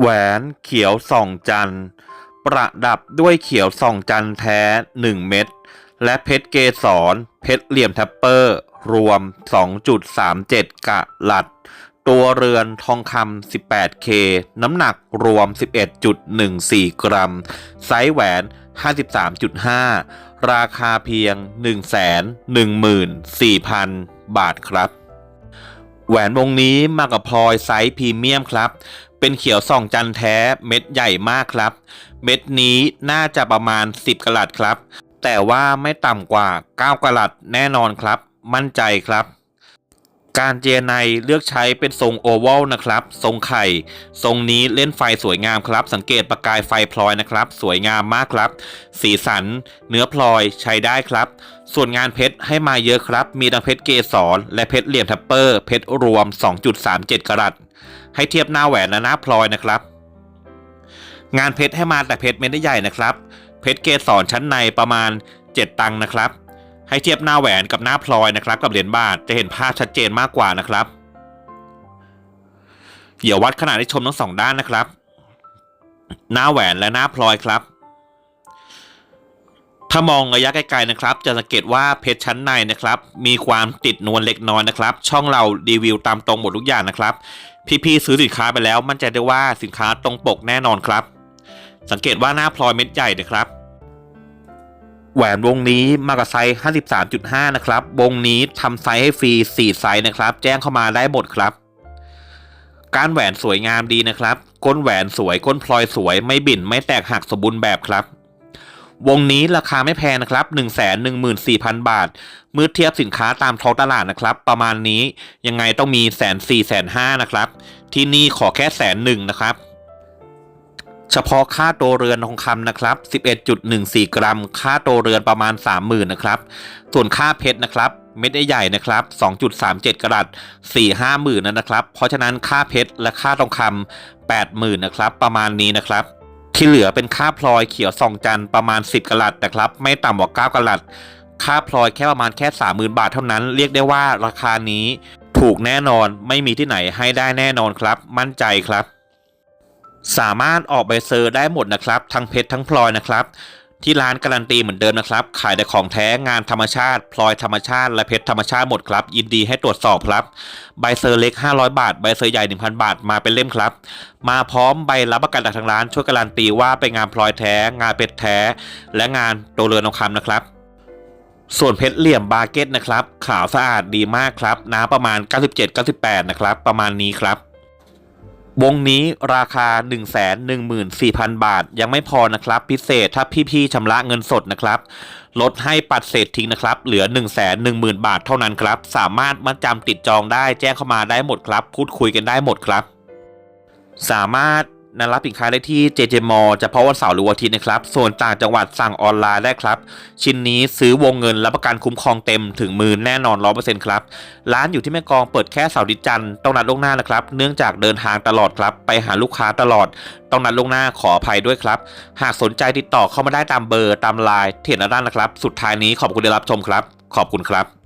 แหวนเขียวส่องจันทร์ ประดับด้วยเขียวส่องจันทร์แท้ 1 เม็ดและเพชรเกสรเพชรเหลี่ยมแทปเปอร์ รวม 2.37 กะลัด ตัวเรือนทองคำ 18K น้ำหนักรวม 11.14 กรัม ไซส์แหวน 53.5 ราคาเพียง 114,000 บาทครับ แหวนวงนี้มากับพลอยไซส์พรีเมียมครับ เป็นเขียวส่องจันแท้เม็ดใหญ่มากครับ เม็ดนี้น่าจะประมาณ 10กะลัดครับ แต่ว่าไม่ต่ำกว่า 9กะลัดแน่นอนครับ มั่นใจครับ การเจไนเลือกใช้เป็นทรงโอวัลนะครับ ทรงไข่ ทรงนี้เล่นไฟสวยงามครับ สังเกตประกายไฟพลอยนะครับ สวยงามมากครับ สีสัน เนื้อพลอยใช้ได้ครับ ส่วนงานเพชรให้มาเยอะครับ มีดังเพชรเกสรและเพชรเหลี่ยมทัปเปอร์เพชรรวม 2.37 กรัตให้เทียบหน้าแหวนและหน้าพลอยนะครับ งานเพชรให้มาแต่เพชรเม็ดใหญ่นะครับ เพชรเกสรชั้นในประมาณ 7 ตังค์นะครับ ให้เทียบหน้าแหวนกับหน้าพลอยนะครับ กับเหรียญบาทจะเห็นภาพชัดเจนมากกว่านะครับเดี๋ยววัดขนาดให้ชมทั้งสองด้านนะครับ หน้าแหวนและหน้าพลอยครับ ถ้ามองระยะไกลๆนะครับ จะสังเกตว่าเพชรชั้นในนะครับ มีความติดนวลเล็กน้อยนะครับ ช่องเรารีวิวตามตรงหมดทุกอย่างนะครับ พี่ๆซื้อสินค้าไปแล้ว มั่นใจได้ว่าสินค้าตรงปกแน่นอนครับ สังเกตว่าหน้าพลอยเม็ดใหญ่นะครับ แหวนวงนี้มากับไซส์ 53.5 นะครับ วงนี้ทำไซส์ให้ฟรี 4 ไซส์นะครับ แจ้งเข้ามาได้หมดครับ การแหวนสวยงามดีนะครับ ก้นแหวนสวย ก้นพลอยสวย ไม่บิ่น ไม่แตกหักสมบูรณ์แบบครับ วงนี้ราคาไม่แพงนะครับ 114,000 บาท เมื่อเทียบสินค้าตามท้องตลาดนะครับ ประมาณนี้ยังไงต้องมีแสนสี่แสนห้านะครับ ที่นี่ขอแค่แสนหนึ่งนะครับ เฉพาะค่าตัวเรือนทองคำนะครับ 11.14 กรัม ค่าตัวเรือนประมาณ 30,000นะครับ ส่วนค่าเพชรนะครับเม็ดใหญ่ๆนะครับ 2.37 กรัต4-5หมื่นนะครับ เพราะฉะนั้นค่าเพชรและค่าทองคำ80,000นะครับ ประมาณนี้นะครับ ที่เหลือเป็นค่าพลอยเขียวสองจันประมาณ 10กะลัดนะครับ ไม่ต่ำกว่า 9กะลัดค่าพลอยแค่ประมาณแค่ 30,000 บาทเท่านั้น เรียกได้ว่าราคานี้ถูกแน่นอน ไม่มีที่ไหนให้ได้แน่นอนครับ มั่นใจครับ สามารถออกใบเซอร์ได้หมดนะครับ ทั้งเพชรทั้งพลอยนะครับ ที่ร้านการันตีเหมือนเดิมนะครับ ขายแต่ของแท้งานธรรมชาติพลอยธรรมชาติและเพชรธรรมชาติหมดครับ ยินดีให้ตรวจสอบครับ ใบเซอร์เล็ก 500 บาท ใบเซอร์ใหญ่ 1,000 บาทมาเป็นเล่มครับ มาพร้อมใบรับประกันจากทางร้านช่วยการันตีว่าเป็นงานพลอยแท้ งานเพชรแท้ และงานตัวเรือนทองคำนะครับส่วนเพชรเหลี่ยมบาเก็ตนะครับ ขาวสะอาดดีมากครับ น้ำประมาณ 97-98 นะครับ ประมาณนี้ครับ วงนี้ราคา 114,000 บาท ยังไม่พอนะครับ พิเศษถ้าพี่ๆชำระเงินสดนะครับ ลดให้ปัดเศษทิ้งนะครับ เหลือ 110,000 บาทเท่านั้นครับ สามารถมัดจำติดจองได้แจ้งเข้ามาได้หมดครับ พูดคุยกันได้หมดครับ สามารถ นัรับสินค้าได้ที่ JJ m a l l เฉพาะวันเสาร์หรือวันอาทิตย์นะครับ ส่วนต่างจังหวัดสั่งออนไลน์ได้ครับ ชิ้นนี้ซื้อวงเงินรับประกันคุ้มครองเต็มถึงมือแน่นอน100%ครับ ร้านอยู่ที่แม่กองเปิดแค่เสาร์อาทิตย์จันทร์ต้องนัดล่วงหน้านะครับ เนื่องจากเดินทางตลอดครับ ไปหาลูกค้าตลอด ต้องนัดล่วงหน้าขออภัยด้วยครับ หากสนใจติดต่อเข้ามาได้ตามเบอร์ตามไลน์เที่เห็นด้านนะครับ สุดท้ายนี้ขอบคุณที่รับชมครับ ขอบคุณครับ